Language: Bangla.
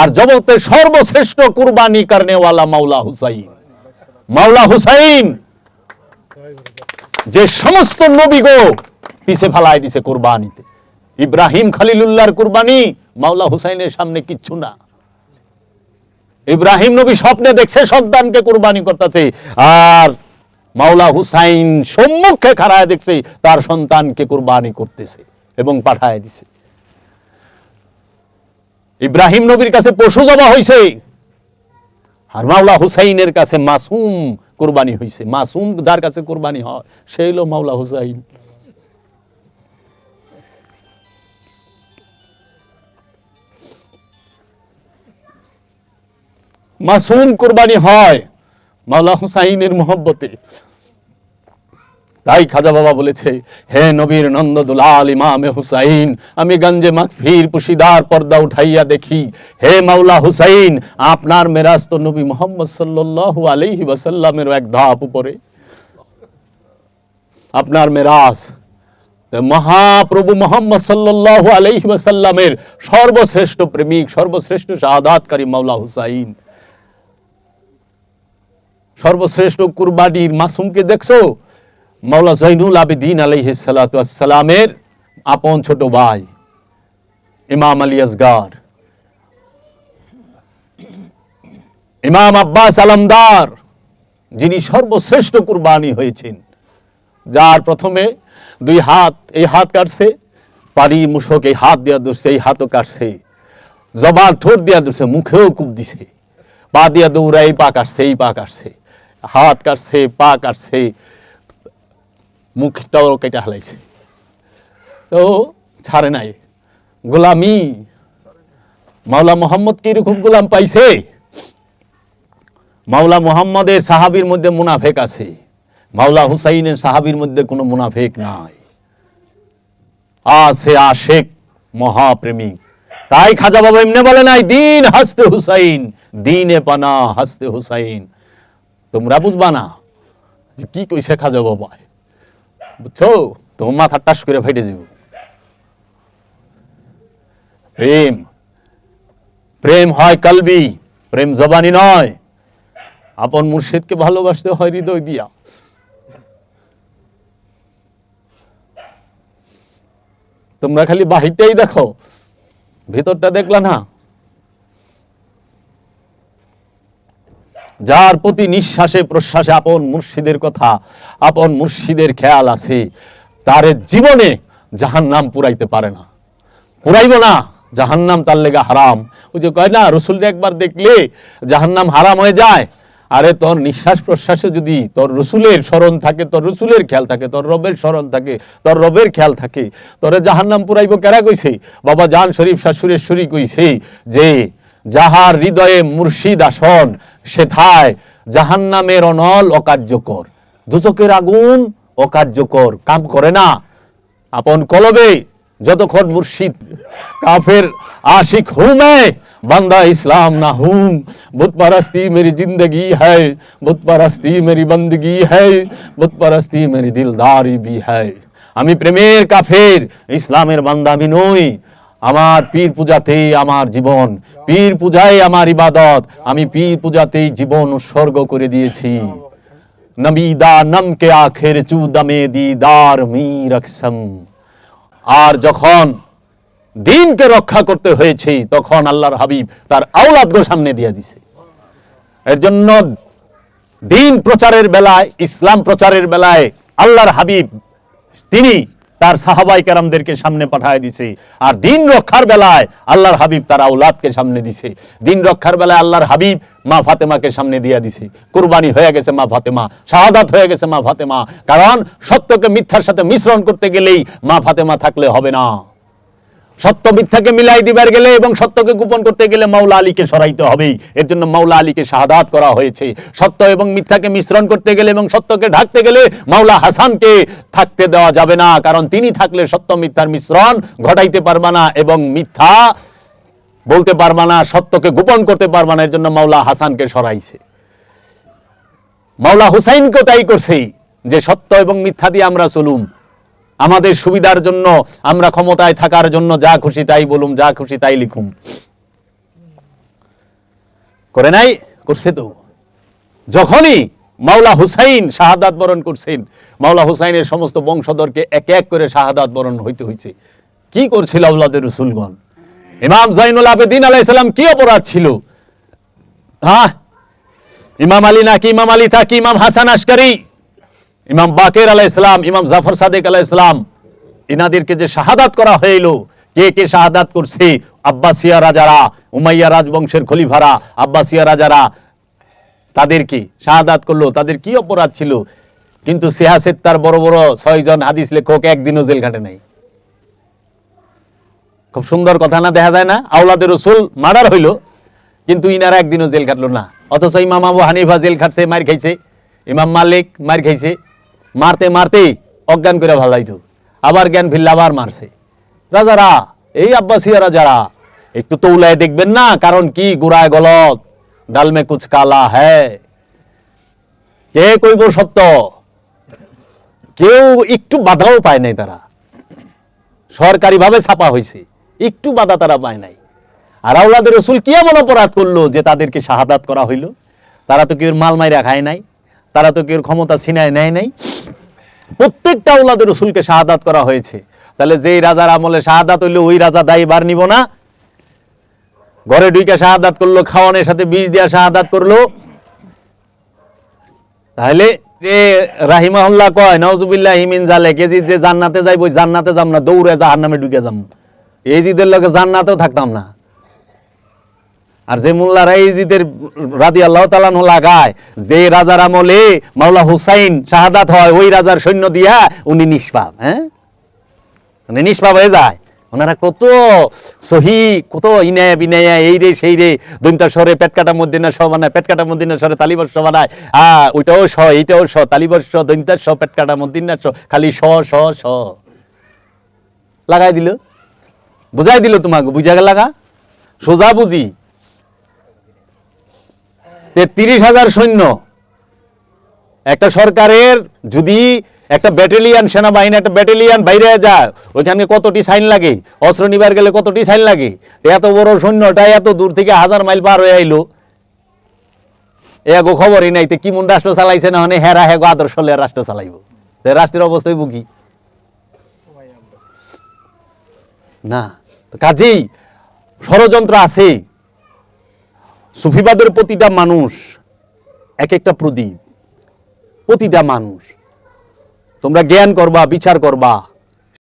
আর জগতের সর্বশ্রেষ্ঠ কুরবানি করনেওয়ালা মাওলা হুসাইন। মাওলা হুসাইন, যে সমস্ত নবীগো পিছে ফালাই দিছে কুরবানিতে। ইব্রাহিম খালিলুল্লাহর কুরবানি মাওলা হুসাইনের সামনে কিচ্ছু না। ইব্রাহিম নবী স্বপ্নে দেখছে, সন্তানকে কুরবানি করতেছে। আর মাওলা হুসাইন সম্মুখে খাড়ায় দেখছে, তার সন্তানকে কুরবানি করতেছে এবং পাঠায় দিছে। ইব্রাহিম নবীর কাছে পশু জবা হয়েছে আর মাওলা হুসাইনের কাছে মাসুম কোরবানি হয়েছে মাসুম যার কাছে কোরবানি হয়, সেই হলো মাওলা হুসাইন। মাসুম কুরবানি হয় মাওলা হুসাইনের মোহব্বতে। তাই খাজা বাবা বলেছে, হে নবীর নন্দ দুলাল ইমামে হুসাইন, আমি গঞ্জে মাকফির পুশিদার পর্দা উঠাইয়া দেখি। হে মাওলা হুসাইন, আপনার মেরাজ তো নবী মোহাম্মদ সাল্লাল্লাহু আলাইহি ওয়াসাল্লামের এক ধাপ উপরে। আপনার মেরাজ মহাপ্রভু মোহাম্মদ সাল্লাল্লাহু আলাইহি ওয়াসাল্লামের সর্বশ্রেষ্ঠ প্রেমিক, সর্বশ্রেষ্ঠ শাহাদাতকারী মাওলা হুসাইন। সর্বশ্রেষ্ঠ কুরবানির মাসুমকে দেখছ? মাওলা জৈনুল আবেদিন আলাইহিসালামের আপন ছোট ভাই, ইমাম আলী আসগার। ইমাম আব্বাস আলমদার, যিনি সর্বশ্রেষ্ঠ কুরবানি হয়েছেন, যার প্রথমে দুই হাত এই হাত কাটছে পারি মুশক এই হাত দেওয়া ধরছে, এই হাতও কাটছে, জবান ঠোঁট দেওয়া ধরছে, মুখেও কূপ দিছে, পা দিয়া দৌড়া এই পা কাটছে, এই পা কাটছে, হাত কাটছে, পা কাটছে মুখটাও কেটে হালাইছে। তো ছাড়ে নাই। গোলামি। মাওলা মোহাম্মদ কি এরকম গোলাম পাইছে? মাওলা মোহাম্মদের সাহাবীর মধ্যে মুনাফেক আছে। মাওলা হুসাইনের সাহাবীর মধ্যে কোনো মুনাফেক নাই। আছে আশেক মহাপ্রেমিক। তাই খাজা বাবা এমনি বলে নাই, দিন হাসতে হুসাইন, দিনে পানা হাসতে হুসাইন। তোমরা বুঝবা না যে কি কইছে খাজা বাবা। বুঝছ? তোমার মাথা টাস করে ফেটে যাব। প্রেম। প্রেম হয় কালবি, প্রেম জবানি নয়। আপন মুর্শিদকে ভালোবাসতে হয় হৃদয় দিয়া। তোমরা খালি বাহিরটাই দেখো, ভিতরটা দেখলা না? যার প্রতি নিঃশ্বাসে প্রশ্বাসে আপন মুর্শিদের কথা, আপন মুর্শিদের খেয়াল আছে, তার জীবনে জাহান নাম পুরাইতে পারে না। পুরাইব না, জাহান্নাম তার লেগে হারাম। ওই যে কয় না রসুলটা একবার দেখলে জাহান্নাম হারাম হয়ে যায়, আরে তোর নিঃশ্বাস প্রশ্বাসে যদি তোর রসুলের স্মরণ থাকে, তোর রসুলের খেয়াল থাকে, তোর রবের স্মরণ থাকে, তোর রবের খেয়াল থাকে, তোরে জাহান্নাম পুরাইব কেরা কইছে? বাবা জান শরীফ শাশুড়ের শরী কইছে যে, যাহার হৃদয়ে মুর্শিদ আসন সেথায় জাহান্নামের অনল অকার্যকর। দুচকের আগুন অকার্যকর, কাম করে না। আপন কলবে যতক্ষণ মুর্শিদ, কাফের আশিক হুমে, বান্দা ইসলাম না হুম। বুধপারস্তি মেরি জিন্দগি হ্যায় বুত পারস্তি মেরি বন্দগি হ্যায় বুত মেরি দিলদারি বি হ্যায়। আমি প্রেমের কাফের, ইসলামের বান্দা আমি নই। আমার পীর পূজাতেই আমার জীবন। পীর পূজায় আমার ইবাদত। আমি পীর পূজাতেই জীবন উৎসর্গ করে দিয়েছি। নবীদা নমকে আখের চুদমে দিদার মীর আকসম। আর যখন দিনকে রক্ষা করতে হয়েছে, তখন আল্লাহর হাবিব তার আওলাদকে সামনে দিয়ে দিছে। এর জন্য দিন প্রচারের বেলায়, ইসলাম প্রচারের বেলায় আল্লাহর হাবিব তিনি তার সাহাবাই কেরামদেরকে সামনে পাঠায় দিছে। আর দিন রক্ষার বেলায় আল্লাহর হাবিব তার আউলাদকে সামনে দিছে। দিন রক্ষার বেলায় আল্লাহর হাবিব মা ফাতেমাকে সামনে দিয়ে দিছে। কুরবানি হয়ে গেছে মা ফাতেমা, শাহাদাত হয়ে গেছে মা ফাতেমা। কারণ সত্যকে মিথ্যার সাথে মিশ্রণ করতে গেলেই মা ফাতেমা থাকলে হবে না। সত্য মিথ্যাকে মিলাই দিবার গেলে এবং সত্যকে গোপন করতে গেলে মাওলা আলীকে সরাইতে হবে এর জন্য মাওলা আলীকে শাহাদাত করা হয়েছে। সত্য এবং মিথ্যাকে মিশ্রণ করতে গেলে এবং সত্যকে ঢাকতে গেলে মাওলা হাসানকে থাকতে দেওয়া যাবে না, কারণ তিনি থাকলে সত্য মিথ্যার মিশ্রণ ঘটাইতে পারবা না এবং মিথ্যা বলতে পারবা না, সত্যকে গোপন করতে পারবা না, এর জন্য মাওলা হাসানকে সরাইছে। মাওলা হুসাইনকেও তাই করছে যে সত্য এবং মিথ্যা দিয়ে আমরা চলুম আমাদের সুবিধার জন্য আমরা ক্ষমতায় থাকার জন্য যা খুশি তাই বলুম, যা খুশি তাই লিখুম। করে নাই, করছে তো। যখনই মাওলা হুসাইন শাহাদাত বরণ করছেন, মাওলা হুসাইনের সমস্ত বংশধরকে এক এক করে শাহাদাত বরণ হইতে হয়েছে কি করছিল আউলাদের রসুলগণ? ইমাম জাইনুল আবেদিন আলাইসালাম কি অপরাধ ছিল? হ্যাঁ? ইমাম আলী নাকি ইমাম আলী থাকি, ইমাম হাসান আশকারি? ইমাম বাকের আলাহ ইসলাম ইমাম জাফর সাদেক আলাহ ইসলাম ইনাদেরকে যে শাহাদাত করা হইল, কে কে শাহাদাত করছে? আব্বাসিয়া রাজারা, উমাইয়া রাজবংশের খলিফারা, আব্বাসিয়া রাজারা তাদেরকে শাহাদাত করল? তাদের কি অপরাধ ছিল? কিন্তু সিয়াসেত তার বড় বড় ছয়জন হাদিস লেখক একদিনও জেল খাটে নাই। খুব সুন্দর কথা না, দেখা যায় না? আওলাদের রসুল মার্ডার হইল, কিন্তু ইনারা একদিনও জেল খাটলো না। অথচ ইমাম আবু হানিফা জেল খাটছে, মার খাইছে। ইমাম মালিক মার খাইছে। মারতে মারতেই অজ্ঞান করে ভালাইতো আবার জ্ঞান ফিরলে আবার মারছে। রাজারা, এই আব্বাসিয়া রাজারা একটু তো তৌলায় দেখবেন না, কারণ কি গোড়ায় গলত, ডালমে কুচ কালা হ্যায় কে কইব সত্য? কেউ একটু বাধাও পায় নাই তারা। সরকারিভাবে ছাপা হয়েছে একটু বাধা তারা পায় নাই। আর আউলাদের রসুল কি এমন অপরাধ করল যে তাদেরকে শাহাদাত করা হইল? তারা তো কেউ মাল মাইরা খায় নাই। তারা তো কেউ ক্ষমতা ছিনায় নেয় নাই। প্রত্যেকটা ওলাদের রসুলকে শাহাদাত করা হয়েছে। তাহলে যেই রাজার আমলে শাহাদাত হইল, ওই রাজা দায়ী বার নিব না? ঘরে ডুইকা শাহাদাত করল, খাওয়ানোর সাথে বীজ দিয়া শাহাদাত করল। তাহলে রাহিমাহুল্লাহ কয় নওজুবিল্লাহ হিমিন জালে কেজি যে জান্নাতে যাইব জান্নাতে যাম না, দৌড়ে জাহার নামে ঢুকে যাম। এই জিদের লগে জান্নাতেও থাকতাম না। আর যে মোল্লারা এই জিদের রাদি আল্লাহ তালান লাগায়, যে রাজার আমলে মাওলা হুসাইন শাহাদাত হয়, ওই রাজার সৈন্য দিয়া উনি নিষ্পাপ হ্যাঁ? মানে নিষ্পাপ হয়ে যায়। ওনারা কত সহি, কত ইনায়া বিনায়া, এই রে, সেই রে দৈন্তা স্বরে পেট কাটা মধ্যে স বানায়, পেট কাটা মধ্যে স্বরে তালিবর্ষ বানায়। আ, ওইটাও স এইটাও স তালিবর্ষ দৈন্তার স পেট কাটা না স খালি স স স লাগাই দিল? বুঝাই দিল তোমাকে? বুঝা লাগা? সোজা বুঝি। তেত্রিশ হাজার সৈন্য একটা সরকারের যদি একটা ব্যাটালিয়ান সেনাবাহিনী, একটা ব্যাটালিয়ান বাইরে যায়, ওইখানে কতটি সাইন লাগে? অস্ত্র নিবার গেলে কতটি সাইন লাগে? এত বড় সৈন্যটা এত দূর থেকে হাজার মাইল পার হয়ে আইলো। এগো খবরই নাই তো কি মন রাষ্ট্র চালাইছে না মানে হেরা হেগো আদর্শ হলে রাষ্ট্র চালাইব। রাষ্ট্রের অবস্থায় বুকি না। কাজেই ষড়যন্ত্র আছে। সুফিবাদের প্রতিটা মানুষ এক একটা প্রদীপ প্রতিটা মানুষ। তোমরা জ্ঞান করবা বিচার করবা।